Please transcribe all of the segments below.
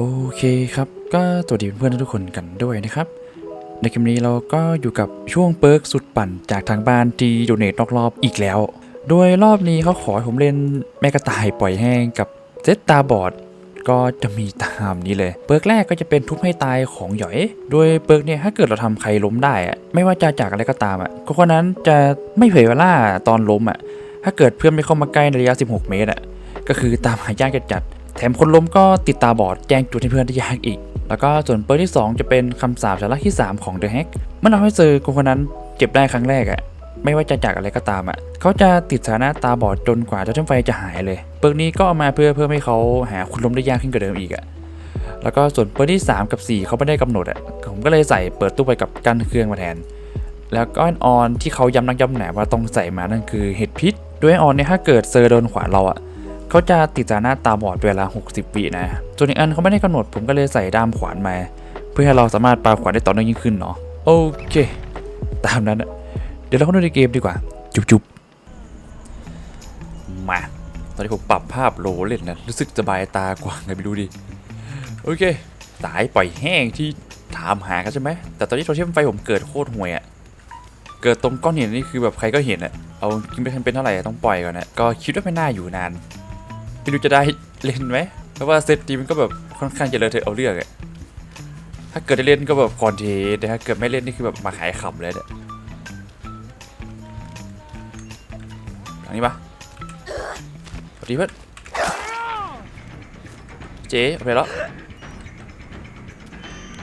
โอเคครับ ก็สวัสดีเพื่อนๆทุกคนกันด้วยนะครับ ในคลิปนี้เราก็อยู่กับช่วงเปิร์กสุดปั่นจากทางบ้านทีโดเนตนอกรอบอีกแล้ว โดยรอบนี้เขาขอให้ผมเล่นแม่กระต่ายปล่อยแห้งกับเซตตาบอดก็จะมีตามนี้เลย เปิร์กแรกก็จะเป็นทุบให้ตายของหยอย โดยเปิร์กเนี่ยถ้าเกิดเราทำใครล้มได้อะไม่ว่าจะจากอะไรก็ตามอะคนนั้นจะไม่เผยเวลาตอนล้มอะถ้าเกิดเพื่อนไม่เข้ามาใกล้ในระยะ 16 เมตรอะก็คือตามหายากจัดๆ แถมคนล้มก็ติดตาบอดแจ้งจุดให้เพื่อนได้ยากอีก แล้วก็ส่วนเปิร์กที่ 2 จะเป็นคำสาปชาระที่ 3 ของ The Hack เมื่อเราให้เจอคนคนนั้นเจ็บได้ครั้งแรกอะไม่ว่าจะจากอะไรก็ตามอะเขาจะติดสถานะตาบอดจนกว่าเจ้าเทมไฟจะหายเลย เปิร์กนี้ก็เอามาเพื่อเพิ่มให้เขาหาคนล้มได้ยากขึ้นกว่าเดิมอีกอะแล้วก็ส่วนเปิดที่ 3 กับ 4 เขาไม่ได้กำหนดอะ ผมก็เลยใส่เปิดตู้ไปกับกั้นเครื่องมาแทน แล้วก็ออนที่เขาย้ำนักย้ำหนาว่าต้องใส่มานั่นคือเห็ดพิษ ด้วยออนเนี่ยถ้าเกิดเซอร์โดนขวานเราอะ เขาจะติดจาหน้าตาบอดเวลา 60 วินะส่วนอีกอันเขาไม่ได้กำหนดผมก็เลยใส่ด้ามขวานมา เพื่อให้เราสามารถปาขวานได้ต่อเนื่องยิ่งขึ้นเนาะโอเค ตามนั้นอะเดี๋ยวเราเข้าดูในเกมดีกว่า จุ๊บๆ มา ตอนนี้ผมปรับภาพโลเล่นนะ รู้สึกสบายตากว่าไงไม่รู้ดิ โอเค สายปล่อยแห้งที่ถามหากันใช่ไหม แต่ตอนนี้โทรเทมไฟผมเกิดโคตรห่วยอะ่ะเกิดตรงก้อนหินนี่คือแบบใครก็เห็นอะ่ะเอาจริงไม่เป็นเท่าไหร่ต้องปล่อยก่อนนะก็คิดว่าไม่น่าอยู่นาน ไม่รู้จะได้เล่นไหม เพราะว่าเซตทีมมันก็แบบค่อนข้างจะเลอะเทอะเอาเรื่องอะถ้าเกิดได้เล่นก็แบบคอนเทนต์แต่ถ้าเกิดไม่เล่นนี่คือแบบมาขายขำเลยเนี่ยทางนี้ปะสวัสดีเพื่อนเจ๊เอาไปแล้ว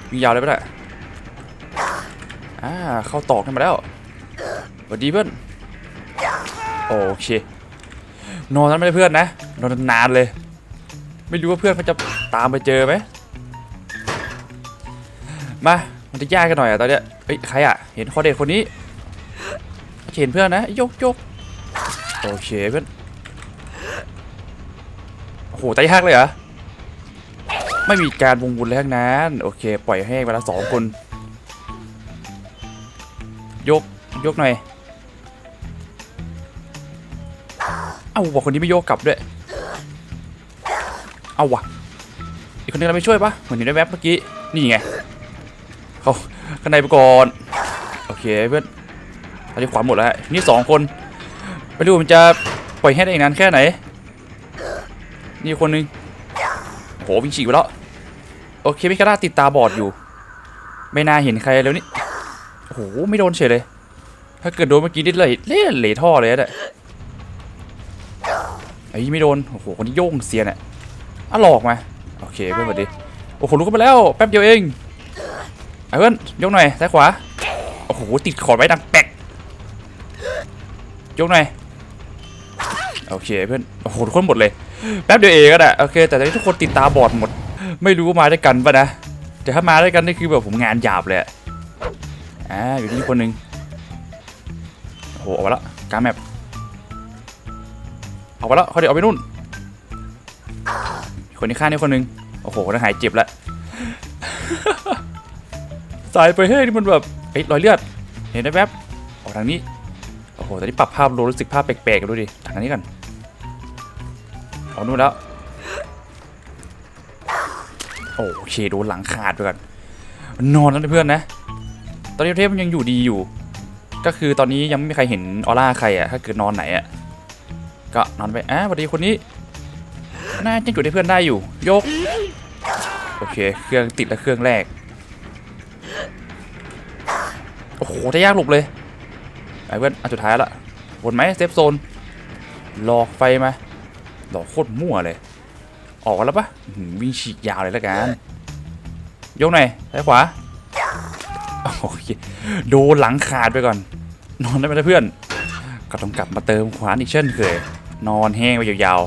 วิ่งยาวเลยปะเนี่ยอ่าเข้าตอกกันมาแล้วสวัสดีเพื่อนโอเค นอนนั้นไม่ได้เพื่อนนะนอนนานเลย ไม่รู้ว่าเพื่อนเขาจะตามไปเจอไหมมา มันจะยากกันหน่อยอะตอนเนี้ยเฮ้ยใครอะเห็นคอเด็ดคนนี้เห็นเพื่อนนะยกยกโอเคเพื่อนโอ้โหตายยากเลยเหรอไม่มีการวงวุนเลยทั้งนั้น โอเค ปล่อยให้เวลาสองคน ยก ยกหน่อย เอาวะคนนี้ไม่โยกกลับด้วย เอาวะอีกคนนึงเราไม่ช่วยปะเหมือนอยู่ในแว็บเมื่อกี้นี่ไงเขาข้างในไปก่อนโอเคเพื่อนตอนนี้ขวานหมดแล้วฮะนี่สองคนไม่รู้มันจะปล่อยให้ได้อีกนานแค่ไหน นี่คนนึงโหวิ่งฉีกไปแล้วโอเคมิคาร่าติดตาบอดอยู่ ไม่น่าเห็นใครแล้วนี่โอ้โหไม่โดนเฉยเลย ถ้าเกิดโดนเมื่อกี้นี่เลยเล่เหลท่อเลยอะเนี่ย อ้ยไม่โดน โอ้โห คนนี้โย่งเสียนอะอะหลอกมา โอเคเพื่อนสวัสดี โอ้โหลุกขึ้นมาแล้ว แป๊บเดียวเองไอ้เพื่อนยกหน่อยซ้ายขวา โอ้โห ติดขอดไว้ดังแป๊กยกหน่อย โอเคเพื่อน โอ้โหทุกคนหมดเลย แป๊บเดียวเองก็ได้ โอเค แต่ตอนนี้ทุกคนติดตาบอดหมด ไม่รู้ว่ามาด้วยกันปะนะ แต่ถ้ามาด้วยกันนี่คือแบบผมงานหยาบเลยอ่าอยู่ที่คนหนึ่งโอ้โหเอาละกลางแมป อาไปและเขาเดี๋ยวเอาไปนู่น คนที่ข้านี่คนหนึ่งโอ้โหน่าหายเจ็บแล้วสายไปเฮ้ยนี่มันแบบเอ้ยรอยเลือด เห็นได้แวบออกทางนี้ โอ้โหตอนนี้ปรับภาพโลรู้สึกภาพแปลกๆกันดูดิทางนี้กันเอานู่นแล้ว โอเคโดนหลังขาดไปก่อนนอนแล้วเพื่อนนะ ตอนนี้เทพมันยังอยู่ดีอยู่ ก็คือตอนนี้ยังไม่มีใครเห็นออร่าใครอะถ้าเกิดนอนไหนอะ ก็นอนไปอะสวัสดีคนนี้น่าจะอยู่ได้เพื่อนได้อยู่ ยก โอเค เครื่องติดแล้วเครื่องแรก โอ้โหจะยากหลบเลยไอ้เพื่อนอันสุดท้ายละวนไหมเซฟโซน หลอกไฟมา หลอกโคตรมั่วเลย ออกกันแล้วปะวิ่งฉีกยาวเลยแล้วกันยกหน่อยซ้ายขวาโอเคดนหลังขาดไปก่อน นอนได้ไหมเพื่อน ก็ต้องกลับมาเติมขวานอีกเช่นเคย นอนแห้งไปยาว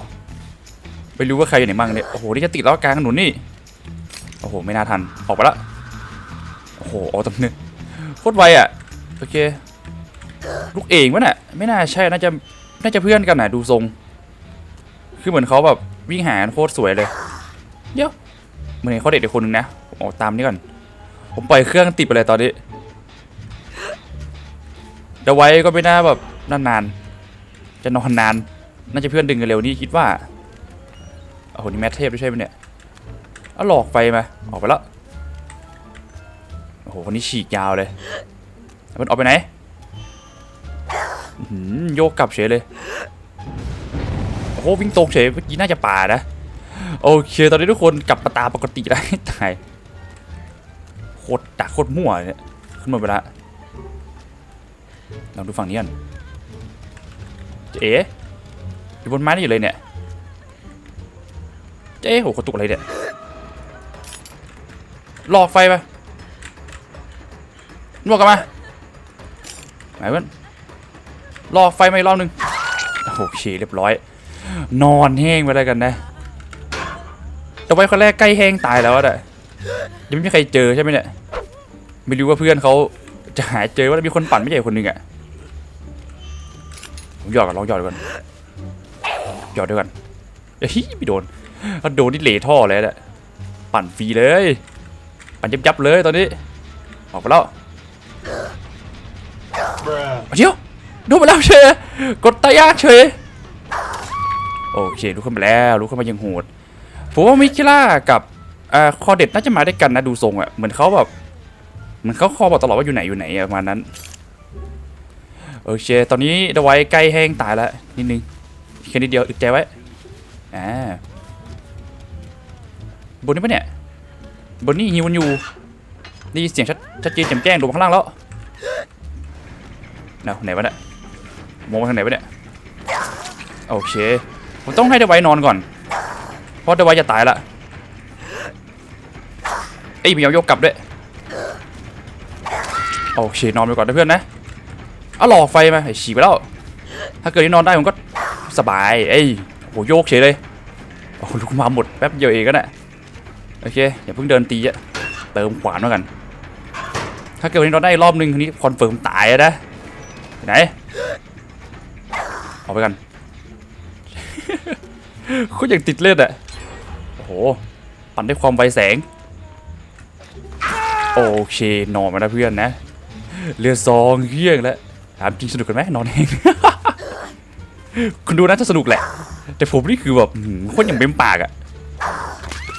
ๆ ไม่รู้ว่าใครอยู่ไหนมั่งเนี่ย โอ้โห นี่จะติดล้อกลางถนนนี่ โอ้โห ไม่น่าทัน ออกไปละ โอ้โหออกตำเนึงโคตรไวอะ โอเค ลูกเองวะน่ะ ไม่น่าใช่ น่าจะ น่าจะเพื่อนกันน่ะ ดูทรง คือเหมือนเขาแบบวิ่งหาโคตรสวยเลย เดี๋ยวเหมือนเขาเด็กอีกคนนึงนะผมออกตามนี่ก่อน ผมปล่อยเครื่องติดไปเลยตอนนี้เดี๋ยวไว้ก็ไม่น่าแบบนานๆ จะนอนนาน น่าจะเพื่อนดึงกันเร็วนี่คิดว่าโอ้โหนี่แมทเทพด้วยใช่ไหมเนี่ยเอาหลอกไฟมาออกไปแล้วโอ้โหคนนี้ฉีกยาวเลยมันออกไปไหนโยกกลับเฉยเลยโอ้โหวิ่งตรงเฉยเมื่อกี้น่าจะป่านะโอเคตอนนี้ทุกคนกลับมาตาปกติแล้วตายโคตรดักโคตรมั่วเนี่ยขึ้นมาไปละลองดูฝั่งนี้กันเจ๊ อยู่บนไม้นี่อยู่เลยเนี่ยเจ๊โหกระตุกอะไรเนี่ยหลอกไฟไปนวกกันมาไหนเพื่อนหลอกไฟมาอีกรอบหนึงโอเคเรียบร้อย นอนแห้งไปแล้วกันนะแต่ไว้คนแรกใกล้แห้งตายแล้วอะเนี่ยยังไม่มีใครเจอใช่ไหมเนี่ยไม่รู้ว่าเพื่อนเขาจะหาเจอว่ามีคนปั่นไม่ใช่คนนึงอะผมหยอดก่อนลองหยอดก่อน หยอดด้วยกันเฮ้ยไม่โดนถ้าโดนนี่เหลท่อเลยแหละปั่นฟรีเลย ปั่นยับยับๆเลยตอนนี้ ออกไปแล้ว Bruh. เดี๋ยวดูมาแล้วเฉยกดตายากเฉยโอเคลุกขึ้นมาแล้วลุกขึ้นมายังโหดผมว่ามิคิล่ากับอ่าคอเด็ดน่าจะมาด้วยกันนะดูทรงอะเหมือนเขาแบบเหมือนเขาคอบอกตลอดว่าอยู่ไหนอยู่ไหนอะประมาณนั้นโอเค ตอนนี้เดาไว้ใกล้แห้งตายแล้วนิดนึง แค่นิดเดียวอึดใจไว้อ่าบนนี้ปะเนี่ย บนนี้ฮิวันอยู่ได้ยินเสียงชัดชัดเจนแจ่มแจ้งดูข้างล่างแล้วเนาไหนวะเนี่ยมองไปทางไหนวะเนี่ยโอเคผมต้องให้เดวไว้นอนก่อน เพราะเดวไว้จะตายละเอ้ยมีเอายกกลับด้วยโอเคนอนไปก่อนนะเพื่อนนะเอาหลอกไฟมาไอ้ฉีกไปแล้วถ้าเกิดที่นอนได้ผมก็ สบาย เอ้ยโหโยกเฉยเลยโอ้ลูกมาหมดแป๊บเดียวเองก็ได้โอเคอย่าเพิ่งเดินตีอะเติมขวานมากัน ถ้าเกิดวันนี้นอนได้รอบนึงทีนี้คอนเฟิร์มตายนะไหนออกไปกันโคตรอย่างติดเลือดอะโอ้โหปั่นด้วยความไวแสง โอเคนอนมาแล้วเพื่อนนะ เรือซองเฮี้ยงแล้วถามจริงสนุกกันไหมนอนเอง คุณดูน่าจะสนุกแหละ แต่ผมนี่คือแบบอื้อหือโคตรอย่างเม้มปากอะ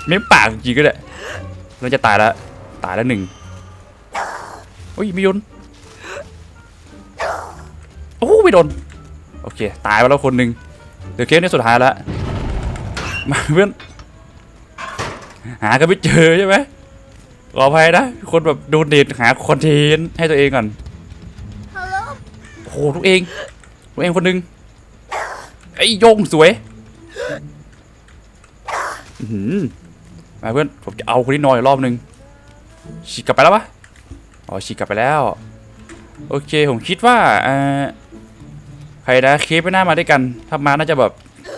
เม้มปากจริงๆก็ได้เราจะตายแล้วตายแล้วหนึ่งโอ้ยไม่ยนโอ้ไม่โดนโอเค ตายไปแล้วคนหนึ่งเดี๋ยวเคสนี้สุดท้ายแล้วมาเพื่อนหากันไม่เจอใช่ไหมขออภัยนะ คนแบบโดนเดทหาคอนเทนต์ให้ตัวเองก่อนโอ้โหลูกเองลูกเองคนหนึ่ง ไอ้โยงสวยหืมาเพื่อนผมจะเอาคนที่นอนอีกรอบหนึ่งฉีกกลับไปแล้วปะอ๋อฉีกกลับไปแล้ว โอเคผมคิดว่าใครนะเคฟไม่น่ามาด้วยกัน ถ้ามาน่าจะแบบ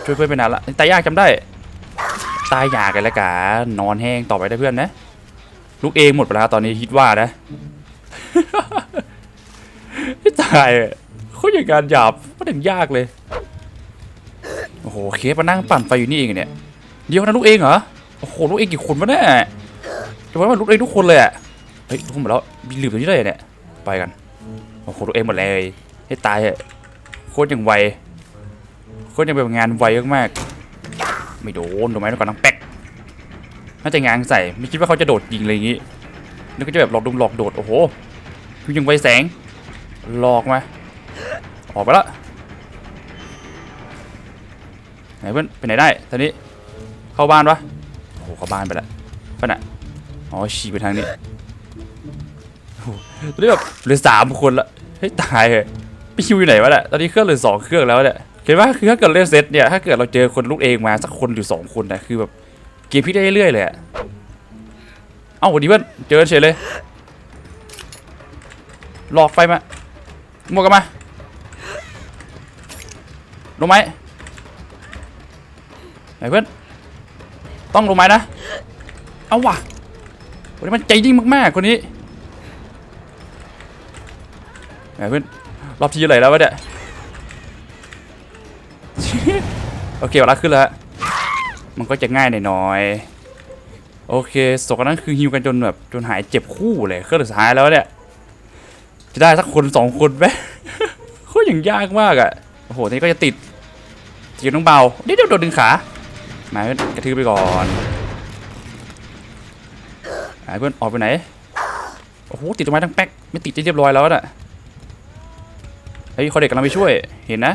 ช่วยเพื่อนไปนานละตายยากจำได้ ตายยากกันแล้วกันนอนแห้งต่อไปได้เพื่อนนะลูกเองหมดไปแล้วตอนนี้คิดว่านะไม่ตายอะโคตรอย่างการหยาบก็ถึงยากเลย โอ้โหเคฟมานั่งปั่นไฟอยู่นี่เองเนี่ย เดียวนะลูกเองเหรอ โอ้โหลูกเองกี่คนวะเนี่ยจะว่ามันลูกเองทุกคนเลยอะเฮ้ยทุกคนหมดแล้วมีหลืมตรงนี้เลยเนี่ย ไปกัน โอ้โหตัวเองหมดเลย ให้ตายเหอะโคตรยังไว โคตรยังแบบงานไวมากๆไม่โดนโดนไหมก่อนน้องแป๊กน่าจะงางใส่ ไม่คิดว่าเขาจะโดดยิงอะไรอย่างงี้นึกว่าจะแบบหลอกดุมหลอกโดด โอ้โหยังไวแสง หลอกมา ออกไปละ ไหนเพื่อนไปไหนได้ตอนนี้เข้าบ้านปะโอ้โหเข้าบ้านไปละไปน่ะอ๋อฉีกไปทางนี้ตอนนี้แบบเหลือสามคนละเฮ้ยตายเลยพี่คิวอยู่ไหนวะเนี่ยตอนนี้เครื่องเหลือสองเครื่องแล้วเนี่ยเห็นปะคือถ้าเกิดเล่นเซตเนี่ยถ้าเกิดเราเจอคนลูกเองมาสักคนหรือสองคนนะคือแบบเกมพลิกได้เรื่อยเลยอะเอ้าวันนี้เพื่อนเจอเฉยเลยหลอกไฟมาหมวกกันมาลงไหม ไหนเพื่อน ต้องลงไหมนะ เอาว่ะวันนี้มันใจยิ่งมากๆคนนี้ไหนเพื่อนรอบที่เท่าไหร่แล้ววะเนี่ยโอเคเวลาขึ้นแล้วฮะมันก็จะง่ายหน่อยๆโอเคสองคนนั้นคือฮิวกันจนแบบจนหายเจ็บคู่เลยเครื่องสุดท้ายแล้วเนี่ย จะได้สักคนสองคนไหมโคตรอย่างยากมากอะ โอ้โห นี้ก็จะติดติดน้องเบาเดี๋ยวโดนดึงขา มาเพื่อนกระทืบไปก่อนหายเพื่อนออกไปไหน โอ้โห ติดต้นไม้ทั้งแป๊ก ไม่ติดที่เรียบร้อยแล้วน่ะไอ้ยคอเด็กกำลังไปช่วย เห็นนะ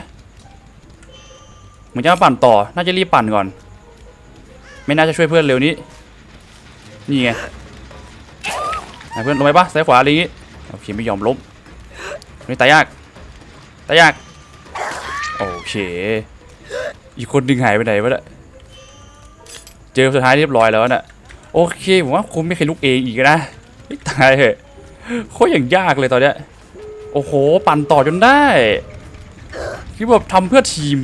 เหมือนจะมาปั่นต่อ น่าจะรีบปั่นก่อน ไม่น่าจะช่วยเพื่อนเร็วนี้ นี่ไงหายเพื่อนลงไปปะซ้ายขวาอะไรอย่างงี้ โอเคไม่ยอมล้มนี่ตายยาก ตายยาก โอเค อีกคนดึงหายไปไหนวะเนี่ย เจอสุดท้ายเรียบร้อยแล้วน่ะ โอเคผมว่าคงไม่เคยลุกเองอีกนะไม่ตายเหอะโคตรอย่างยากเลยตอนเนี้ย โอ้โห ปั่นต่อจนได้คือแบบทำเพื่อทีม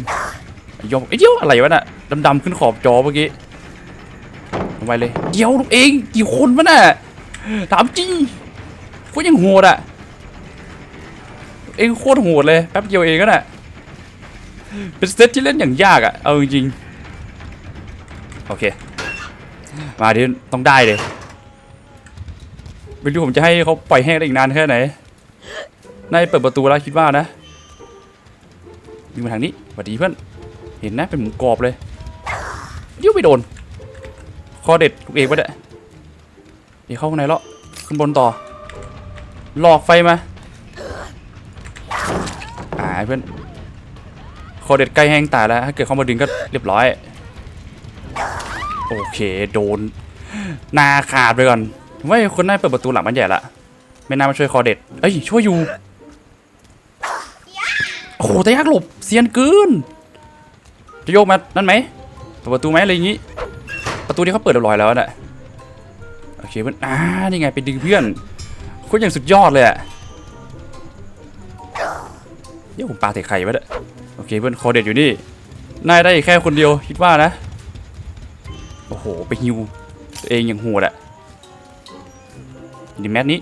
ยอมไอ้เดียวอะไรวะน่ะดำๆขึ้นขอบจอเมื่อกี้ลงไปเลยเดี๋ยวลูกเองกี่คนวะน่ะถามจริงโคตรยังโหดอะเองโคตรโหดเลยแป๊บเดียวเองก็น่ะเป็นเซตที่เล่นอย่างยากอะ่ะเอาจริงๆ โอเค มาดิต้องได้เลยไม่รู้ผมจะให้เขาปล่อยแห้งได้อีกนานแค่ไหนนายเปิดประตูแล้วคิดว่านะวิ่งมาทางนี้สวัสดีเพื่อน เห็นนะเป็นหมูกรอบเลยยิ้วไปโดน คอเด็ดลูกเอกไปะเนี่ยเดี๋ยวเข้าข้างในแล้วขึ้นบนต่อ หลอกไฟมาอ่าเพื่อนคอเด็ดใกล้แห้งตายแล้ว ถ้าเกิดเข้ามาดึงก็เรียบร้อย โอเคโดนหนาขาดไปก่อนผมว่าคนน่าเปิดประตูหลังมันใหญ่ละไม่น่ามาช่วยคอเด็ดเอ้ยช่วยอยู่โอ้โหแต่ยากหลบเซียนเกินจะโยกมานั่นไหมเปิดประตูไหมอะไรอย่างงี้ ประตูนี้เขาเปิดเรียบร้อยแล้วน่ะโอเคเพื่อนอ่านี่ไงไปดึงเพื่อนคตรอย่างสุดยอดเลยอะเดี๋ยวผมปาเตะไข่ไว้เด้อโอเคเพื่อนคอเด็ดอยู่นี่นายได้แค่คนเดียวคิดว่านะ อ้โห ไปฮิวตัวเองอย่างโหดอะดิแมทนี้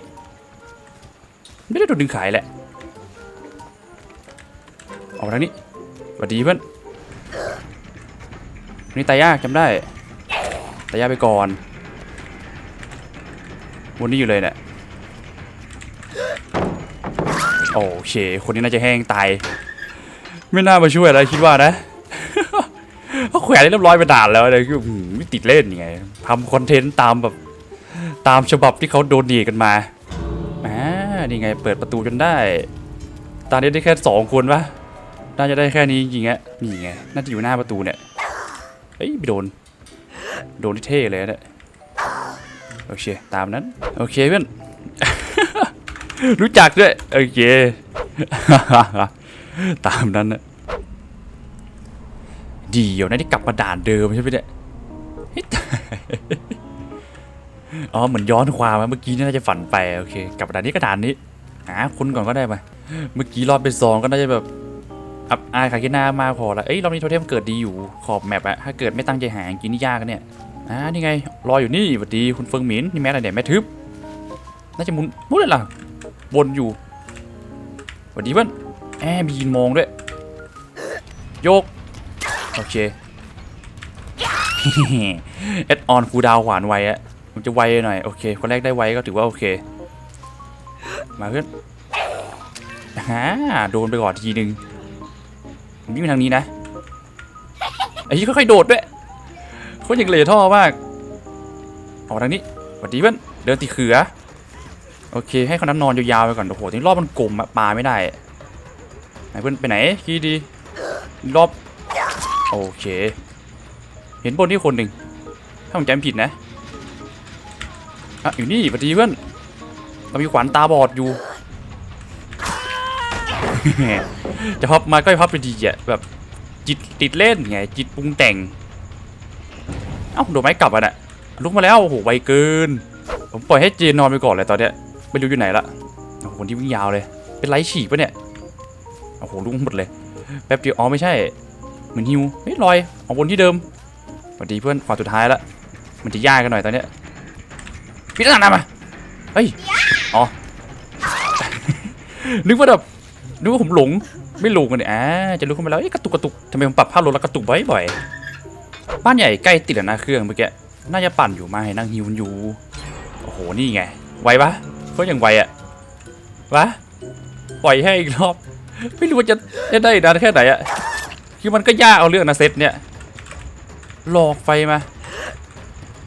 ไม่ได้โดนดึงขายแหละออกมาทางนี้สวัสดีเพื่อนนี่ตายยากจำได้ตายยากไปก่อนวนนี้อยู่เลยเนี่ยโอเค คนนี้น่าจะแห้งตาย ไม่น่ามาช่วยอะไรคิดว่านะ เขาแขวนได้เรียบร้อยไปด่านแล้วเลยคือหืมไม่ติดเล่นยังไงทำคอนเทนต์ตามแบบตามฉบับที่เขาโดนดีกันมาอ่านี่ไงเปิดประตูจนได้ ตอนนี้ได้แค่สองคนปะน่าจะได้แค่นี้จริงๆอะนี่ไง น่าจะอยู่หน้าประตูเนี่ย เฮ้ยไปโดน โดนที่เท่เลยนะโอเค ตามนั้น โอเคเพื่อน รู้จักด้วย โอเค ตามนั้นนะ เดียวนะที่กลับมาด่านเดิมใช่ไหมเนี่ยอ๋อเหมือนย้อนความมาเมื่อกี้น่าจะฝันไปโอเคกลับมาด่านนี้ก็ด่านนี้หาคุณก่อนก็ได้มาเมื่อกี้รอบเป็นซองก็น่าจะแบบอับอายขายกินหน้ามาพอละเอ้ยรอบนี้โทเทมเกิดดีอยู่ขอบแมปอะถ้าเกิดไม่ตั้งใจหาจริงๆนี่ยากกันเนี่ยอ่านี่ไงรออยู่นี่สวัสดีคุณเฟิงหมินนี่แม่อะไรเนี่ยแม่ทึบน่าจะมุนหมุนเลยล่ะวนอยู่สวัสดีเพื่อนแอบมีนมองด้วย โยก โอเคเอ็ดออนคูดาวหวานไวอะมันจะไวหน่อย โอเค คนแรกได้ไวก็ถือว่าโอเค มาเพื่อนฮ่าโดนไปก่อนทีนึงผมวิ่งทางนี้นะไอ้ยี่ค่อยๆโดดด้วยคตรยังเหลท่อมากออกทางนี้สวัสดีเพื่อนเดินตีเขือ โอเค ให้คนนั้นนอนยาวๆไปก่อนโอ้โหทีนี้รอบมันกลมอะปลาไม่ได้ไหนเพื่อนไปไหนขี้ดีรอบ โอเค เห็นบนที่คนหนึ่งถ้าผมจำผิดนะอะอยู่นี่สวัสดีเพื่อนเรามีขวานตาบอดอยู่ จะพับมาก็พับไปดีอะแบบจิตติดเล่นไงจิตปรุงแต่ง เอ้าโดนไม้กลับอะน่ะลุกมาแล้วโอ้โหไวเกิน ผมปล่อยให้เจนนอนไปก่อนเลยตอนเนี้ยไม่รู้อยู่ไหนละโอ้โหคนที่วิ่งยาวเลย เป็นไลท์ฉีกปะเนี่ยโอ้โหลุ่งหมดเลยแป๊บเดียวอ๋อไม่ใช่ เหมือนฮิวเฮ้ยลอยออกบนที่เดิมสวัสดีเพื่อนฝั่งสุดท้ายละมันจะยากกันหน่อยตอนเนี้ยพี่ตั้งนานมาเฮ้ยอ๋อ นึกว่าแบบนึกว่าผมหลงไม่หลงกันเนี่ยอ่าจะลุกขึ้นมาแล้วเอ๊ะกระตุกกระตุกทำไมผมปรับภาพรถแล้วกระตุกบ่อยๆบ้านใหญ่ใกล้ติดแล้วนะเครื่องเมื่อกี้น่าจะปั่นอยู่มาให้นั่งฮิวอยู่โอ้โหนี่ไงไวปะเขาอย่างไวอะวะปล่อยให้อีกรอบ ไม่รู้ว่าจะจะได้นานแค่ไหนอะ คือมันก็ยากเอาเรื่องนะเซตเนี่ยหลอกไฟมา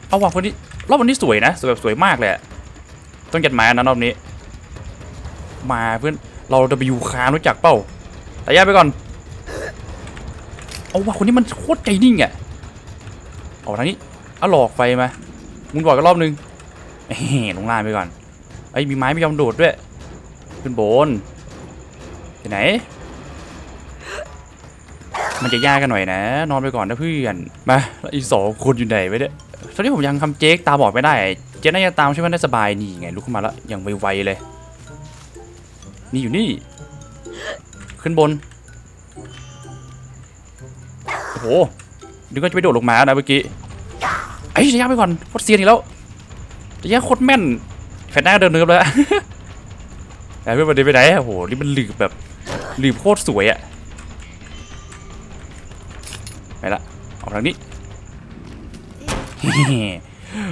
เอาว่ะคนนี้รอบวันนี้สวยนะสวยแบบสวยมากเลยต้องจัดหมายนะรอบนี้ มาเพื่อนเราจะไปยูคานรู้จักเปล่าแต่ย่าไปก่อน เอาว่ะคนนี้มันโคตรใจนิ่งอะออกทางนี้เอาหลอกไฟมามึงบอกกันรอบนึงเฮ้ลงล่างไปก่อนไอ้มีไม้ไม่ยอมโดดด้วยขึ้นบนไปไหน มันจะยากกันหน่อยนะ นอนไปก่อนนะเพื่อนมาอีสองคนอยู่ไหนไว้เนี่ยตอนนี้ผมยังทำเจ๊กตาบอดไม่ได้ เจ๊น่าจะตามใช่วยมันได้สบายนี่ไงลุกขึ้นมาแล้วย่างไวๆเลย นี่อยู่นี่ ขึ้นบนโอ้โหนึกว่าจะไปโดดลงมานะเมื่อกี้ไอ้ยระยะไปก่อนโคตรเซียนอีกแล้วระยะโคตรแม่นแฟนหน้าเดินเนิบแล้วแต่เพื่อนมันเดินไปไหนโอ้โหนี่มันหลืบแบบหลืบโคตรสวยอะ ละออกทางนี้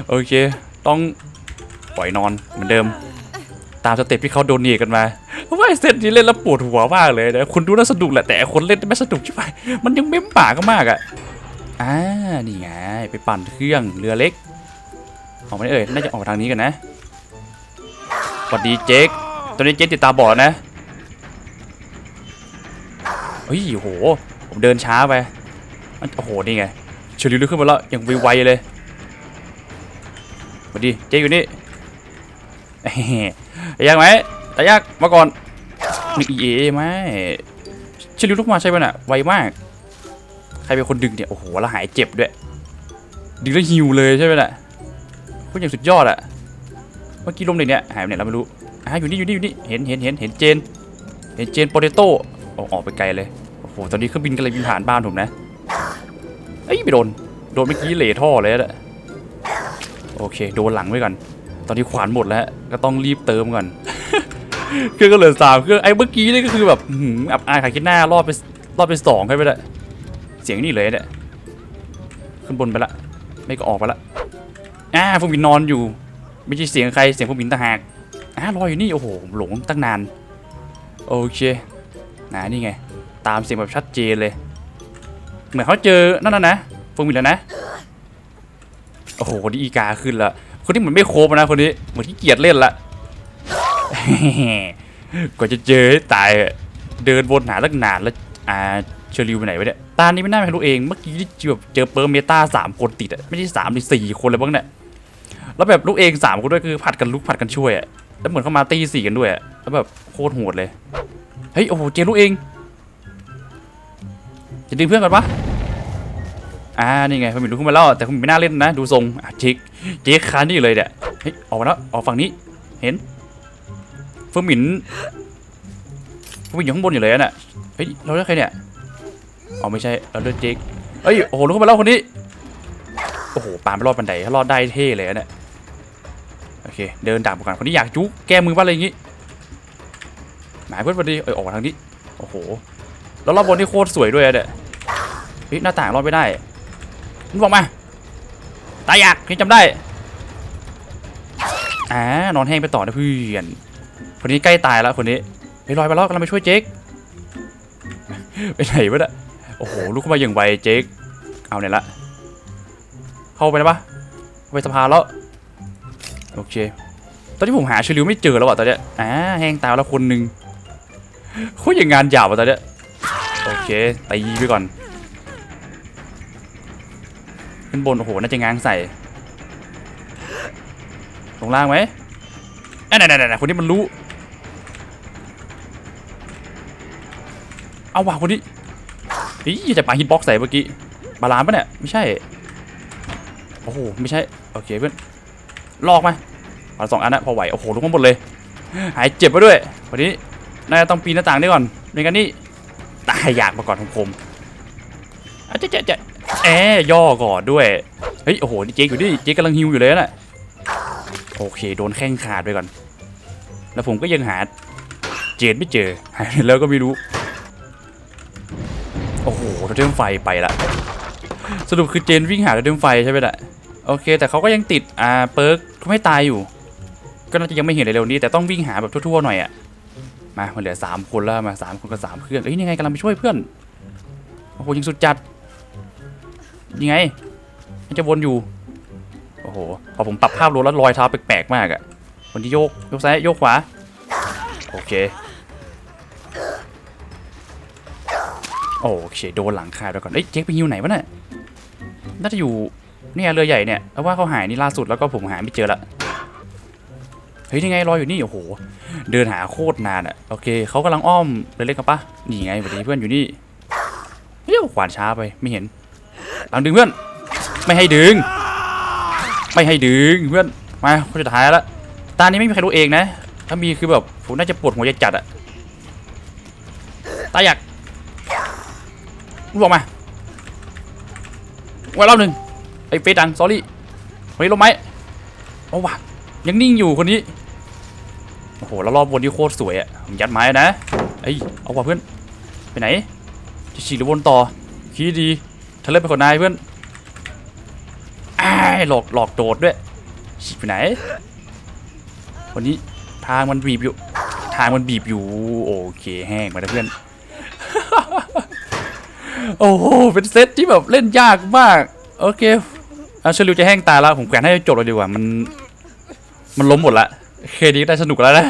โอเค ต้องปล่อยนอนเหมือนเดิม ตามสเต็ปที่เขาโดนเนียกันมาว่าไอ้เซตนี้เล่นแล้วปวดหัวมากเลยนะคุณดูน่าสนุกแหละแต่คนเล่นไม่สนุกใช่ไหมมันยังเม้มปากก็มากอะอ่านี่ไงไปปั่นเครื่องเรือเล็กออกมาเอ่ยน่าจะออกทางนี้กันนะสวัสดีเจ๊กตอนนี้เจ๊กติดตาบอดนะเฮ้ยโหผมเดินช้าไป มันโอ้โหนี่ไงเชลิวลุกขึ้นมาแล้วอย่างไวๆเลยมาดีเจ๊อยู่นี่เฮ้ยากไหมแต่ยากมาก่อนนี่เอไหมเชลิวลุกมาใช่ไหมน่ะไวมาก ใครเป็นคนดึงเนี่ยโอ้โหแล้วหายเจ็บด้วย ดึงแล้วฮิวเลยใช่ไหมน่ะคุณอย่างสุดยอดอะเมื่อกี้ลมเด็กเนี่ยหายไปไหนเราไม่รู้อะอยู่นี่อยู่นี่อยู่นี่เห็นเห็นเห็นเห็นเจนเห็นเจนโปเตโต้ออกออกไปไกลเลยโอ้โหตอนนี้เครื่องบินกำลังบินผ่านบ้านผมนะ เอ้ยไม่โดน โดนเมื่อกี้เหล่ท่อเลยอะโอเค โดนหลังไว้ก่อน ตอนนี้ขวานหมดแล้ว ก็ต้องรีบเติมก่อน เครื่องก็เหลือสามเครื่องไอ้เมื่อกี้นี่ก็คือแบบหืมอับอายขายคิดหน้ารอดไปรอดไปสองใช่ไหมล่ะเสียงนี่เลยเนี่ยขึ้นบนไปละ ไม่ก็ออกไปละอ่าพวกมินนอนอยู่ ไม่ใช่เสียงใครเสียงพวกมินต่างหากอ่ารออยู่นี่โอ้โหหลงตั้งนาน โอเคนะนี่ไง ตามเสียงแบบชัดเจนเลย เหมือนเขาเจอ นั่นนะนะฟงมินแล้วนะ โอ้โหคนนี้อีกาขึ้นละ คนนี้เหมือนไม่โคบนะคนนี้ เหมือนที่เกียจเล่นละกว่าจะเจอตาย เดินวนหาตั้งนานแล้วอ่าเชอริวไปไหนวะเนี่ย ตานี้ไม่น่าไม่รู้เอง เมื่อกี้ที่แบบเจอเปิร์เมตาสามคนติดอะไม่ใช่สามหรือสี่คนเลยบ้างเนี่ย แล้วแบบลูกเองสามคนด้วยคือผัดกันลุกผัดกันช่วยอะแล้วเหมือนเข้ามาตีสี่กันด้วยอะแล้วแบบโคตรโหดเลย เฮ้ยโอ้โหเจอลูกเอง จะดึงเพื่อนก่อนปะอ่านี่ไงผมมินลุกขึ้นมาแล้วแต่ผมไม่น่าเล่นนะ ดูทรงอะจ๊กเจ๊กคานนี่เลยเนี่ยเฮ้ยออกมาแล้วออกฝั่งนี้ เห็นเฟิร์มหมินเฟิร์มหมินอยู่ข้างบนอยู่เลยอะน่ะเฮ้ยเราเลือกใครเนี่ยอ๋อไม่ใช่เราเลือกเจ๊กเฮ้ยโอ้โหลุกขึ้นมาแล้วคนนี้โอ้โหปาไม่รอดบันไดถ้ารอดได้เท่เลยอะเนี่ยโอเคเดินตามไปก่อนคนนี้อยากจุ๊กแก้มือบ้าอะไรอย่างงี้หมายเพื่อนพอดีเออออกมาทางนี้โอ้โหแล้วรอบบนที่โคตรสวยด้วยอะเนี่ย ฮ้ยหน้าต่างรอดไม่ได้มึงบอกมาตายอยากพี่จำได้อ่านอนแห้งไปต่อนะเพื่อนคนนี้ใกล้ตายแล้วคนนี้ไปลอยไปแล้วกำลังไปช่วยเจ๊กไปไหนวะเนี่ยโอ้โหลุกขึ้นมาอย่างไวเจ๊กเอาเนี่ยละเข้าไปนะปะเข้าไปสะพานแล้วโอเคตอนนี้ผมหาเชลิวไม่เจอแล้วอะตอนเนี้ยอ่าแห้งตายแล้วคนหนึ่งโคตรอย่างงานหยาบอะตอนเนี้ยโอเคตีไปก่อน ขึ้นบน โอ้โห น่าจะง้างใส่ ลงล่างไหมนั่นนั่นนั่นคนนี้มันรู้ เอาว่ะคนนี้อีจะปาฮิตบ็อกใส่เมื่อกี้ บาลานซ์ปะเนี่ย ไม่ใช่ โอ้โห ไม่ใช่ โอเคเพื่อน ลอกมาเอาสองอันนะพอไหว โอ้โหลุกมาหมดเลย หายเจ็บไปด้วยวันนี้น่าจะต้องปีนหน้าต่างได้ก่อนไม่งั้นนี่ตายอยากมาก่อนของผมอะเจ๊เจ๊เจ๊ แอย่อก่อนด้วยเฮ้ยโอ้โหนี่เจ๊อยู่นี่เจ๊กำลังฮิวอยู่เลยน่ะโอเคโดนแข้งขาดไปก่อน แล้วผมก็ยังหาเจนไม่เจอหายแล้วก็ไม่รู้ โอ้โหโทเทมไฟไปละสรุปคือเจนวิ่งหาโทเทมไฟใช่ไหมล่ะโอเค แต่เขาก็ยังติดอ่าเปิร์กเขาไม่ตายอยู่ ก็น่าจะยังไม่เห็นเร็วๆนี้ แต่ต้องวิ่งหาแบบทั่วๆหน่อยอะมามันเหลือสามคนแล้วมาสามคนกับสามเครื่องเอ้ยยังไงกำลังไปช่วยเพื่อนโอ้โหยิงสุดจัด ยังไง มันจะวนอยู่ โอ้โห พอผมปรับภาพรวมแล้วรอยเท้าแปลกๆมากอะคนที่โยกโยกซ้ายโยกขวา โอเค โอเคโดนหลังคาด้วยก่อนเอ้ยเจ๊กไปอยิวไหนวะเนี่ยน่าจะอยู่เนี่ยเรือใหญ่เนี่ยเพราว่าเขาหายนี่ล่าสุดแล้วก็ผมหาไม่เจอละเฮ้ยนี่ไงรอยอยู่นี่โอ้โห เดินหาโคตรนานอะโอเคเขากำลังอ้อมเรือเล็กกันปะนี่ไงสวัสดีเพื่อนอยู่นี่เฮ้ยขวานช้าไปไม่เห็น หลังดึงเพื่อน ไม่ให้ดึง ไม่ให้ดึงเพื่อน มาคนสุดท้ายแล้วตานี้ไม่มีใครรู้เองนะ ถ้ามีคือแบบผมน่าจะปวดหัวจะจัดอะตาอยากบอกมาไว้รอบหนึ่งไอ้เฟซดังสอรี่วันนี้ลงไหมโอ้วะยังนิ่งอยู่คนนี้ โอ้โห แล้วรอบบนที่โคตรสวยอะผมยัดไม้นะ เอ้ย เอาว่ะเพื่อน ไปไหน จะฉีกหรือวนต่อ คิดดี ทะเลไปคนนายเพื่อนอ้ายหลอกหลอกโดดด้วยฉีกไปไหนวันนี้ทางมันบีบอยู่ ทางมันบีบอยู่ โอเคแห้งมาแล้วเพื่อน โอ้โห เป็นเซตที่แบบเล่นยากมาก โอเคเอาเชลิวจะแห้งตาแล้ว ผมแกวนให้จบเลยดีกว่า มัน มันล้มหมดละ เคดีก็ได้สนุกแล้วนะ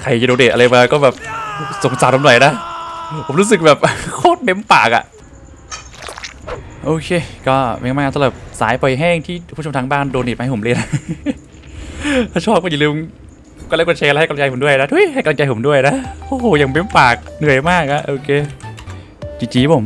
ใครจะโดเดทอะไรมาก็แบบสงสารผมหน่อยนะ ผมรู้สึกแบบโคตรเม้มปากอะ โอเค ก็เป็นไงบ้างสำหรับสายปล่อยแห้งที่ผู้ชมทางบ้านโดเนทมาให้ผมเล่นถ้าชอบก็อย่าลืมก็ไลค์กดแชร์และให้กำลังใจผมด้วยนะทุยให้กำลังใจผมด้วยนะ โอ้โหยังเบ้มปากเหนื่อยมากอะโอเคจีจีผม